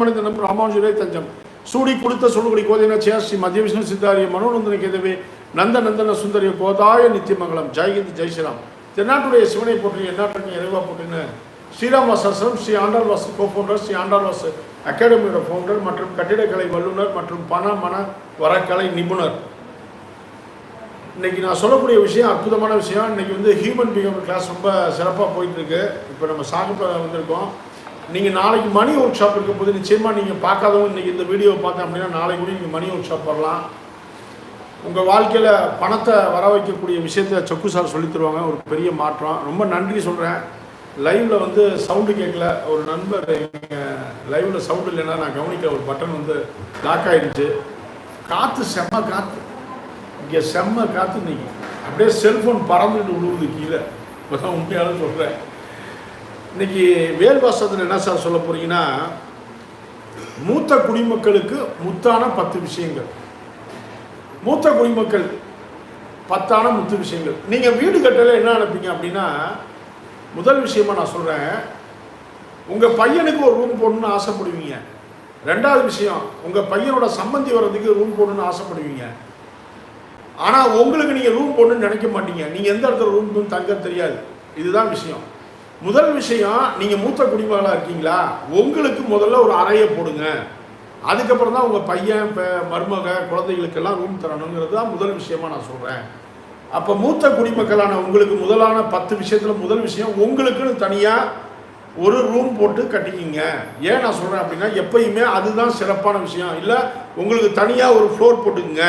மனிதனம் ராமானுஜரே தஞ்சம். சூடி கொடுத்த சுடுகுடி கோதின சேஸ்ரீ மத்திய விஷ்ணு சித்தாரிய மனோநந்தன கேதவே நந்த நந்தன சுந்தரிய கோதாய நித்தியமங்கலம். ஜெயகிந்த் ஜெய் ஸ்ரீராம். தென்னாட்டுடைய சிவனை போற்றி எந்நாட்டுக்கு இறைவா போற்றின்னு ஸ்ரீராம் வாசம் ஸ்ரீ ஆண்டாள் வாசு கோ ஃபவுண்டர் ஸ்ரீ ஆண்டாள்வாஸ் அகாடமியோட ஃபவுண்டர் மற்றும் கட்டிடக்கலை வல்லுநர் மற்றும் பண மன வரக்கலை நிபுணர். இன்னைக்கு நான் சொல்லக்கூடிய விஷயம் அற்புதமான விஷயம். இன்றைக்கி வந்து ஹியூமன் பிஹேவியர் கிளாஸ் ரொம்ப சிறப்பாக போயிட்டுருக்கு இப்போ நம்ம சாகுப்ப வந்திருக்கோம். நீங்கள் நாளைக்கு மணி ஒர்க் ஷாப் இருக்கும்போது நிச்சயமாக நீங்கள் பார்க்காதவங்க இன்னைக்கு இந்த வீடியோவை பார்த்தேன் அப்படின்னா நாளைக்கு கூட நீங்கள் மணி ஒர்க் ஷாப் வரலாம். உங்கள் வாழ்க்கையில் பணத்தை வர வைக்கக்கூடிய விஷயத்த சொக்கு சார் சொல்லித் தருவாங்க. ஒரு பெரிய மாற்றம். ரொம்ப நன்றி சொல்கிறேன் லைவில் வந்து சவுண்டு கேட்கல. ஒரு நண்பர் லைவில் சவுண்டு இல்லைன்னா நான் கவனிக்க ஒரு பட்டன் வந்து லாக் ஆகிடுச்சு காற்று செம்ம காற்று இங்கே செம்ம காற்று இன்னைக்கு. அப்படியே செல்ஃபோன் பறந்துட்டு விழுவுது கீழே. இப்போ தான் உண்மையாலும் சொல்கிறேன் இன்னைக்கு வேல்வாசத்தில் என்ன சார் சொல்ல போகிறீங்கன்னா மூத்த குடிமக்களுக்கு முத்தான பத்து விஷயங்கள். மூத்த குடிமக்கள் பத்தான முத்து விஷயங்கள். நீங்கள் வீடு கட்டல என்ன அனுப்பிங்க அப்படின்னா முதல் விஷயமா நான் சொல்கிறேன் உங்கள் பையனுக்கு ஒரு ரூம் போடணும்னு ஆசைப்படுவீங்க. ரெண்டாவது விஷயம் உங்கள் பையனோட சம்மந்தி வர்றதுக்கு ரூம் போடணும்னு ஆசைப்படுவீங்க. ஆனால் உங்களுக்கு நீங்கள் ரூம் போடணும்னு நினைக்க மாட்டீங்க. நீங்கள் எந்த இடத்துல ரூம் தங்க தெரியாது. இதுதான் விஷயம். முதல் விஷயம் நீங்கள் மூத்த குடிமகனாக இருக்கீங்களா? உங்களுக்கு முதல்ல ஒரு அறையை போடுங்க. அதுக்கப்புறம் தான் உங்கள் பையன் இப்போ மருமக குழந்தைகளுக்கெல்லாம் ரூம் தரணுங்கிறது தான் முதல் விஷயமா நான் சொல்கிறேன் அப்போ மூத்த குடிமக்களான உங்களுக்கு முதலான பத்து விஷயத்தில் முதல் விஷயம் உங்களுக்குன்னு தனியாக ஒரு ரூம் போட்டு கட்டிக்கிங்க. ஏன் நான் சொல்கிறேன் அப்படின்னா எப்பயுமே அதுதான் சிறப்பான விஷயம். இல்லை உங்களுக்கு தனியாக ஒரு ஃப்ளோர் போட்டுக்குங்க.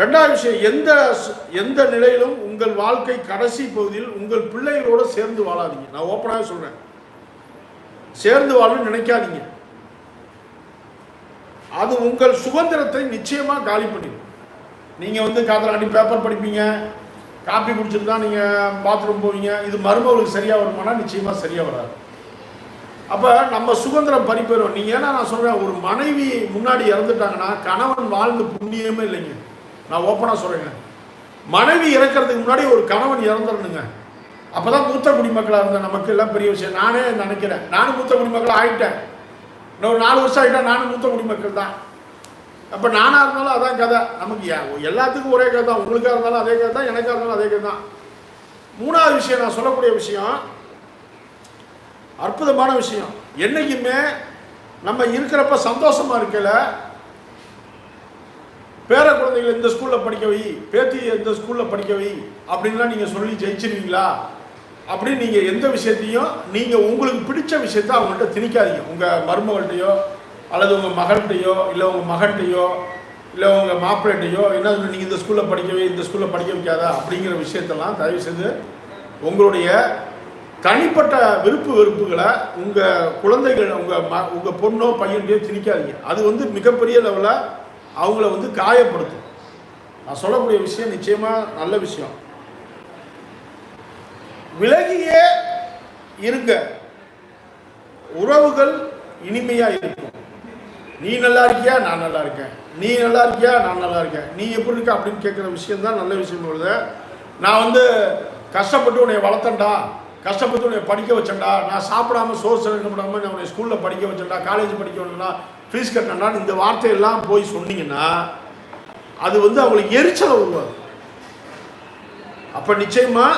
ரெண்டாவது விஷயம் எந்த எந்த நிலையிலும் உங்கள் வாழ்க்கை கடைசி பகுதியில் உங்கள் பிள்ளைகளோட சேர்ந்து வாழாதீங்க. நான் ஓப்பனாக சொல்கிறேன் சேர்ந்து வாழணும்னு நினைக்காதீங்க. அது உங்கள் சுதந்திரத்தை நிச்சயமாக காலி பண்ணிடும். நீங்கள் வந்து காதலாண்டி பேப்பர் படிப்பீங்க காப்பி குடிச்சிட்டு தான் நீங்கள் பாத்ரூம் போவீங்க இது மருமகளுக்கு சரியாக வருமானா நிச்சயமாக சரியாக வராது. அப்போ நம்ம சுதந்திரம் பறிப்பெறும் நீங்கள் ஏன்னா நான் சொல்கிறேன் ஒரு மனைவி முன்னாடி இறந்துட்டாங்கன்னா கணவன் வாழ்ந்து புண்ணியமே இல்லைங்க. நான் ஓப்பனாக சொல்கிறேங்க மனைவி இறக்கிறதுக்கு முன்னாடி ஒரு கணவன் இறந்துடணுங்க. அப்போ தான் மூத்த குடிமக்களாக இருந்தேன். நமக்கு எல்லாம் பெரிய விஷயம். நானே நினைக்கிறேன். நானும் மூத்த குடிமக்கள் ஆகிட்டேன் இன்னும் ஒரு நாலு வருஷம் ஆகிட்டா நானும் மூத்த குடிமக்கள் தான். அப்போ நானாக இருந்தாலும் அதான் கதை. நமக்கு எல்லாத்துக்கும் ஒரே கதை தான். உங்களுக்காக இருந்தாலும் அதே கதை தான். எனக்காக இருந்தாலும் அதே கதை தான். மூணாவது விஷயம் நான் சொல்லக்கூடிய விஷயம் அற்புதமான விஷயம். என்னைக்குமே நம்ம இருக்கிறப்ப சந்தோஷமாக இருக்கலை பேர குழந்தைகள் இந்த ஸ்கூலில் படிக்க வை பேத்தியை இந்த ஸ்கூலில் படிக்க வை அப்படின்லாம் நீங்கள் சொல்லி ஜெயிச்சிருவீங்களா? அப்படின்னு நீங்கள் எந்த விஷயத்தையும் நீங்கள் உங்களுக்கு பிடிச்ச விஷயத்த அவங்கள்ட்ட திணிக்காதீங்க. உங்கள் மருமகள்கிட்டையோ அல்லது உங்கள் மகள்கிட்டையோ இல்லை உங்கள் மகன்கிட்டையோ இல்லை உங்கள் மாப்பிள்ளைகிட்டயோ என்ன நீங்கள் இந்த ஸ்கூலில் படிக்க வை இந்த ஸ்கூலில் படிக்க வைக்காதா அப்படிங்கிற விஷயத்தெல்லாம் தயவு செய்து உங்களுடைய தனிப்பட்ட விருப்பு வெறுப்புகளை உங்கள் குழந்தைகள் உங்கள் ம உங்கள் பொண்ணோ பையன்டையோ திணிக்காதீங்க. அது வந்து மிகப்பெரிய லெவலில் அவங்கள வந்து காயப்படுத்தும் நான் சொல்லக்கூடிய விஷயம் நிச்சயமா நல்ல விஷயம் விலகியே இருங்க உறவுகள் இனிமையா இருக்கும் நீ நல்லா இருக்கியா நான் நல்லா இருக்கேன் நீ நல்லா இருக்கியா நான் நல்லா இருக்கேன் நீ எப்படி இருக்க அப்படின்னு கேட்குற விஷயம் தான் நல்ல விஷயம் பொழுது நான் வந்து கஷ்டப்பட்டு உன்னை வளர்த்தேன்டா கஷ்டப்பட்டு உன்னை படிக்க வச்சேன்டா நான் சாப்பிடாம சோர்ஸ் பண்ணாமல் நான் உன்னை ஸ்கூலில் படிக்க வச்சேன்டா காலேஜ் படிக்க வைக்கணும்னா ஃபீஸ் கட்டினா இந்த வார்த்தையெல்லாம் போய் சொன்னீங்கன்னா அது வந்து அவங்களுக்கு எரிச்சலை உருவாது அப்போ நிச்சயமா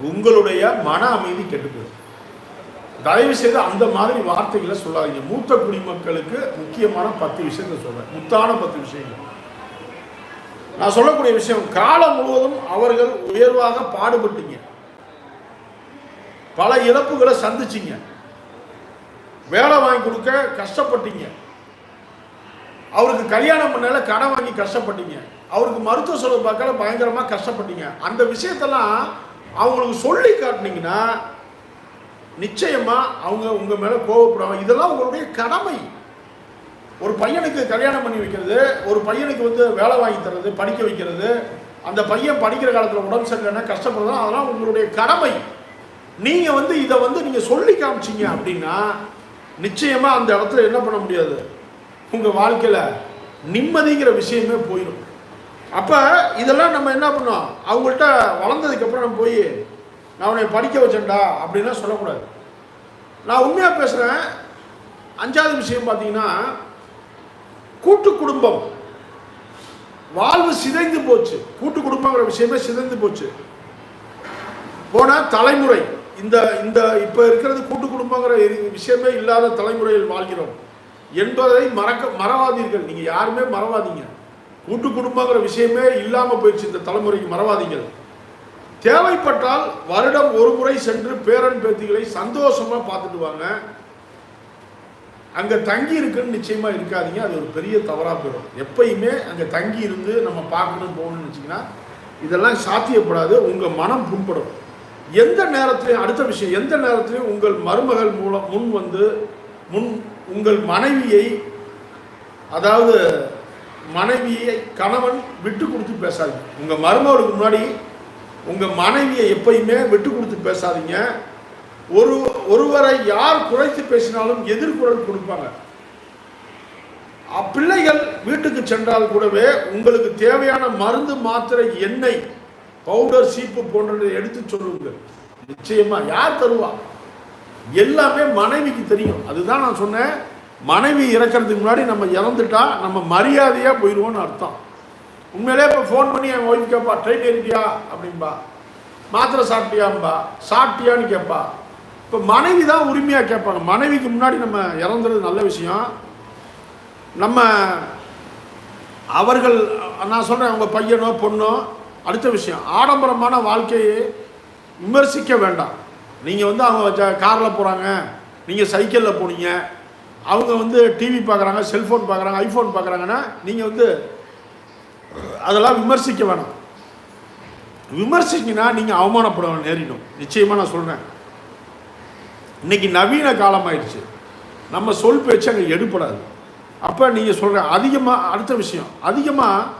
உங்களுடைய மன அமைதி கெட்டு தயவு செய்து அந்த மாதிரி வார்த்தைகளை சொல்லாதீங்க. மூத்த குடிமக்களுக்கு முக்கியமான பத்து விஷயங்கள் சொல்றேன். முத்தான பத்து விஷயங்கள். நான் சொல்லக்கூடிய விஷயம் காலம் முழுவதும் அவர்கள் உயர்வாக பாடுபட்டீங்க. பல இழப்புகளை சந்திச்சிங்க. வேலை வாங்கி கொடுக்க கஷ்டப்பட்டீங்க. அவருக்கு கல்யாணம் பண்ணல கடன் வாங்கி கஷ்டப்பட்டீங்க. அவருக்கு மருத்துவ செலவு பார்க்கல பயங்கரமாக கஷ்டப்பட்டீங்க. அந்த விஷயத்தெல்லாம் அவங்களுக்கு சொல்லி காட்டினீங்கன்னா நிச்சயமாக அவங்க உங்கள் மேலே கோவப்படுவாங்க. இதெல்லாம் உங்களுடைய கடமை. ஒரு பையனுக்கு கல்யாணம் பண்ணி வைக்கிறது ஒரு பையனுக்கு வந்து வேலை வாங்கி தர்றது படிக்க வைக்கிறது அந்த பையன் படிக்கிற காலத்தில் உடம்பு சரியில்லைன்னா கஷ்டப்படுறது அதெல்லாம் உங்களுடைய கடமை. நீங்கள் வந்து இதை வந்து நீங்கள் சொல்லி காமிச்சீங்க அப்படின்னா நிச்சயமாக அந்த இடத்துல என்ன பண்ண முடியாது? உங்கள் வாழ்க்கையில் நிம்மதிங்கிற விஷயமே போயிடும் அப்போ இதெல்லாம் நம்ம என்ன பண்ணோம்? அவங்கள்ட்ட வளர்ந்ததுக்கப்புறம் நம்ம போய் நான் உன்னை படிக்க வச்சேன்டா அப்படின்லாம் சொல்லக்கூடாது. நான் உண்மையாக பேசுகிறேன் அஞ்சாவது விஷயம் பார்த்தீங்கன்னா கூட்டு குடும்பம். வாழ்வு சிதைந்து போச்சு. கூட்டு குடும்பங்கிற விஷயமே சிதைந்து போச்சு. போன தலைமுறை. இந்த இந்த இப்போ இருக்கிறது கூட்டு குடும்பங்கிற விஷயமே இல்லாத தலைமுறையில் வாழ்கிறோம். என்பதை மறக்க மறவாதீர்கள். நீங்கள் யாருமே மறவாதீங்க. கூட்டு குடும்பங்கிற விஷயமே இல்லாமல் போயிடுச்சு இந்த தலைமுறைக்கு மறவாதீங்கள். தேவைப்பட்டால் வருடம் ஒரு முறை சென்று பேரன் பேத்திகளை சந்தோஷமாக பார்த்துட்டு வாங்க. அங்கே தங்கி இருக்குன்னு நிச்சயமாக இருக்காதீங்க. அது ஒரு பெரிய தவறாக போயிடும். எப்பயுமே அங்கே தங்கி இருந்து நம்ம பார்க்கணும் போகணும்னு வச்சிங்கன்னா இதெல்லாம் சாத்தியப்படாது. உங்கள் மனம் புண்படும். எந்த நேரத்திலையும் அடுத்த விஷயம் எந்த நேரத்திலையும் உங்கள் மருமகள் மூலம் முன் வந்து முன் உங்கள் மனைவியை அதாவது மனைவியை கணவன் விட்டு கொடுத்து பேசாதீங்க. உங்கள் மருமகளுக்கு முன்னாடி உங்கள் மனைவியை எப்பயுமே விட்டு கொடுத்து பேசாதீங்க. ஒரு ஒருவரை யார் குறைத்து பேசினாலும் எதிர்குரல் கொடுப்பாங்க. அப்பிள்ளைகள் வீட்டுக்கு சென்றால் கூடவே உங்களுக்கு தேவையான மருந்து மாத்திரை எண்ணெய் பவுடர் சீப்பு போன்றதை எடுத்து சொல்லுங்கள். நிச்சயமா யார் தருவா? எல்லாமே மனைவிக்கு தெரியும். அதுதான் நான் சொன்னேன். மனைவி இறக்கிறதுக்கு முன்னாடி நம்ம இறந்துட்டா நம்ம மரியாதையாக போயிடுவோம்னு அர்த்தம். உண்மையிலே இப்போ ஃபோன் பண்ணி என் ஒய்ஃப் கேட்பா ட்ரெயின் ஏறிட்டியா அப்படின்பா மாத்திரை சாப்பிட்டியாம்பா? சாப்பிட்டியான்னு கேட்பா இப்போ மனைவி தான் உரிமையாக கேட்பாங்க. மனைவிக்கு முன்னாடி நம்ம இறந்துறது நல்ல விஷயம். நம்ம அவர்கள் நான் சொல்கிறேன் அவங்க பையனோ பொண்ணோ அடுத்த விஷயம் ஆடம்பரமான வாழ்க்கையை விமர்சிக்க வேண்டாம். நீங்கள் வந்து அவங்க காரில் போகிறாங்க நீங்கள் சைக்கிளில் போனீங்க அவங்க வந்து டிவி பார்க்குறாங்க செல்ஃபோன் பார்க்குறாங்க ஐஃபோன் பார்க்குறாங்கன்னா நீங்கள் வந்து அதெல்லாம் விமர்சிக்க வேணாம். விமர்சிக்கினா நீங்கள் அவமானப்பட நேரிடும் நிச்சயமாக நான் சொல்கிறேன் இன்னைக்கு நவீன காலம் ஆயிடுச்சு நம்ம சொல் பேச்சு அங்கே எடுப்படாது அப்போ நீங்கள் சொல்கிற அதிகமாக அடுத்த விஷயம் அதிகமாக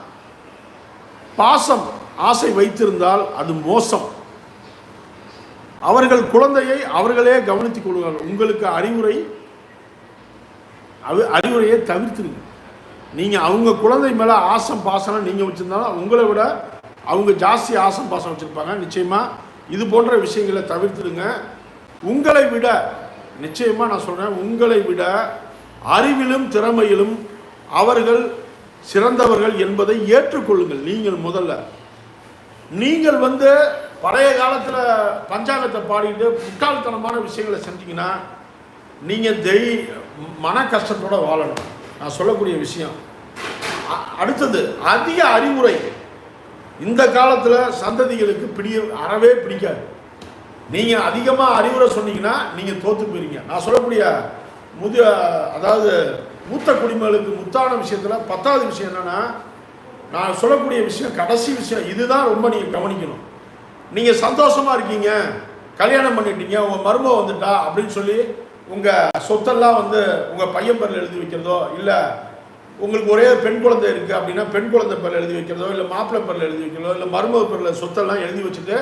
பாசம் ஆசை வைத்திருந்தால் அது மோசம். அவர்கள் குழந்தையை அவர்களே கவனித்துக் கொள்வார்கள். உங்களுக்கு அறிவுரை அது அறிவுரையை தவிர்த்துருங்க. நீங்கள் அவங்க குழந்தை மேலே ஆசம் பாசனம் நீங்கள் வச்சுருந்தாலும் உங்களை விட அவங்க ஜாஸ்தி ஆசம் பாசம் வச்சுருப்பாங்க. நிச்சயமாக இது போன்ற விஷயங்களை தவிர்த்துடுங்க உங்களை விட நிச்சயமாக நான் சொல்கிறேன் உங்களை விட அறிவிலும் திறமையிலும் அவர்கள் சிறந்தவர்கள் என்பதை ஏற்றுக்கொள்ளுங்கள். நீங்கள் முதல்ல நீங்கள் வந்து பழைய காலத்தில் பஞ்சாங்கத்தை பாடிட்டு முட்டாள்தனமான விஷயங்களை செஞ்சீங்கன்னா நீங்கள் தெய் மன கஷ்டத்தோடு வாழணும். நான் சொல்லக்கூடிய விஷயம். அடுத்தது அதிக அறிவுரை. இந்த காலத்தில் சந்ததிகளுக்கு பிடிய அறவே பிடிக்காது. நீங்கள் அதிகமாக அறிவுரை சொன்னீங்கன்னா நீங்கள் தோற்று போயிருங்க நான் சொல்லக்கூடிய முதிய அதாவது மூத்த குடிமகளுக்கு முத்தான விஷயத்தில் பத்தாவது விஷயம் என்னென்னா நான் சொல்லக்கூடிய விஷயம் கடைசி விஷயம் இதுதான் ரொம்ப நீங்கள் கவனிக்கணும். நீங்கள் சந்தோஷமாக இருக்கீங்க கல்யாணம் பண்ணிட்டீங்க உங்கள் மருமக வந்துட்டா அப்படின்னு சொல்லி உங்கள் சொத்தெல்லாம் வந்து உங்கள் பையன் பேரில் எழுதி வைக்கிறதோ இல்லை உங்களுக்கு ஒரே பெண் குழந்தை இருக்குது அப்படின்னா பெண் குழந்தை பேரில் எழுதி வைக்கிறதோ இல்லை மாப்பிள்ளை பேரில் எழுதி வைக்கிறதோ இல்லை மருமக பேரில் சொத்தெல்லாம் எழுதி வச்சுட்டு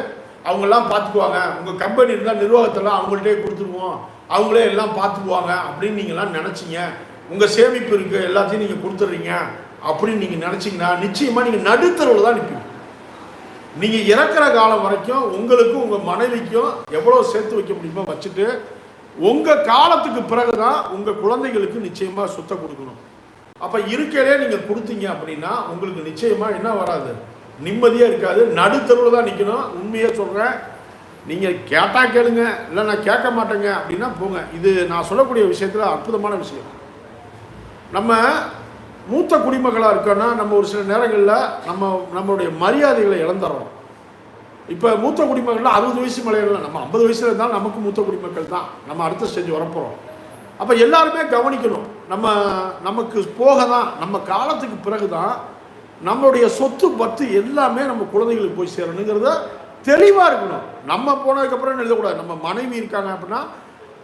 அவங்கெல்லாம் பார்த்துக்குவாங்க. உங்கள் கம்பெனி இருந்தால் நிர்வாகத்தெல்லாம் அவங்கள்ட்டே கொடுத்துருவோம். அவங்களே எல்லாம் பார்த்துக்குவாங்க அப்படின்னு நீங்கள்லாம் நினச்சிங்க. உங்கள் சேமிப்பு இருக்குது எல்லாத்தையும் நீங்கள் கொடுத்துட்றீங்க. அப்படின்னு நீங்கள் நினச்சிங்கன்னா நிச்சயமாக நீங்கள் நடுத்தரவில் தான் நிற்பீங்க நீங்கள் இறக்குற காலம் வரைக்கும் உங்களுக்கும் உங்கள் மனைவிக்கும் எவ்வளோ சேர்த்து வைக்க முடியுமோ வச்சுட்டு உங்கள் காலத்துக்கு பிறகு தான் உங்கள் குழந்தைகளுக்கு நிச்சயமாக சுத்த கொடுக்கணும். அப்போ இருக்கையிலே நீங்கள் கொடுத்தீங்க அப்படின்னா உங்களுக்கு நிச்சயமாக என்ன வராது? நிம்மதியாக இருக்காது. நடுத்தருவில் தான் நிற்கணும் உண்மையாக சொல்கிறேன் நீங்கள் கேட்டால் கேளுங்க இல்லை நான் கேட்க மாட்டேங்க அப்படின்னா போங்க. இது நான் சொல்லக்கூடிய விஷயத்தில் அற்புதமான விஷயம். நம்ம மூத்த குடிமக்களாக இருக்கோன்னா நம்ம ஒரு சில நேரங்களில் நம்ம நம்மளுடைய மரியாதைகளை இழந்துடுறோம் இப்போ மூத்த குடிமக்கள்லாம் அறுபது வயசு மலையில நம்ம ஐம்பது வயசுல இருந்தாலும் நமக்கு மூத்த குடிமக்கள் தான். நம்ம அடுத்த ஸ்டேஜ் வரப்போகிறோம் அப்போ எல்லாருமே கவனிக்கணும். நம்ம நமக்கு போக தான் நம்ம காலத்துக்கு பிறகு தான் நம்மளுடைய சொத்து பத்து எல்லாமே நம்ம குழந்தைகளுக்கு போய் சேரணுங்கிறத தெளிவாக இருக்கணும். நம்ம போனதுக்கப்புறம் எழுதக்கூடாது? நம்ம மனைவி இருக்காங்க அப்படின்னா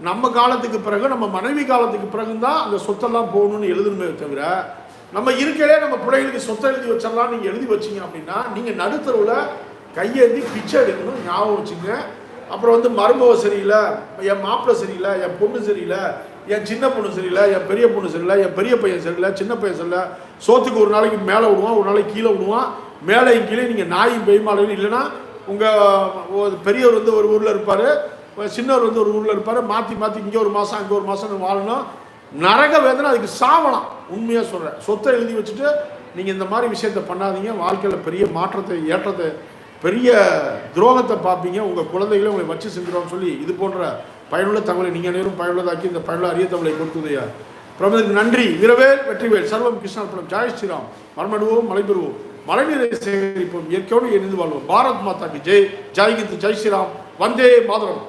நம்ம காலத்துக்கு பிறகு நம்ம மனைவி காலத்துக்கு பிறகு தான் அந்த சொத்தெல்லாம் போகணும்னு எழுதணுமே தவிர நம்ம இருக்கையிலே நம்ம பிள்ளைகளுக்கு சொத்தை எழுதி வச்சிடலாம். நீங்கள் எழுதி வச்சீங்க அப்படின்னா நீங்கள் நடுத்தருவில் கையேந்தி பிச்சை எடுக்கணும் ஞாபகம் வச்சுங்க. அப்புறம் வந்து மருமக சரியில்லை என் மாப்பிள்ளை சரியில்லை என் பொண்ணு சரியில்லை என் சின்ன பொண்ணு சரியில்லை என் பெரிய பொண்ணு சரியில்லை என் பெரிய பையன் சரியில்லை சின்ன பையன் சரியில்லை சோத்துக்கு ஒரு நாளைக்கு மேலே விடுவான் ஒரு நாளைக்கு கீழே விடுவான். மேலேயும் கீழே நீங்கள் நாயும் பெய்மாலையும் இல்லைன்னா உங்கள் பெரியவர் வந்து ஒரு ஊரில் இருப்பார் சின்னவர் வந்து ஒரு ஊரில் இருப்பார் மாற்றி மாற்றி இங்கே ஒரு மாதம் அங்கே ஒரு மாதம் வாழணும். நரக வேதனை அதுக்கு சாவலாம். உண்மையாக சொல்கிறேன் சொத்தை எழுதி வச்சுட்டு நீங்கள் இந்த மாதிரி விஷயத்த பண்ணாதீங்க. வாழ்க்கையில் பெரிய மாற்றத்தை ஏற்றத்தை பெரிய துரோகத்தை பார்ப்பீங்க. உங்கள் குழந்தைகளை உங்களை வச்சு செஞ்சிடும் சொல்லி இது போன்ற பயனுள்ள தகவலை நீங்கள் அனைவரும் பயனுள்ளதாக்கி இந்த பயனுள்ள அரிய தகவலை கொடுத்ததையா பிரபலத்துக்கு நன்றி. வீரவேல் வெற்றிவேல் சர்வம் கிருஷ்ணாபுரம் ஜாய் ஸ்ரீராம். மரமடுவோம் மலை பெறுவோம் மழைநீரை சேகரிப்போம். இயற்கையோடு இணைந்து வாழ்வோம். பாரத் மாதாக்கு ஜெய். ஜாய்கித் ஜெய் ஸ்ரீராம். வந்தே மாதரம்.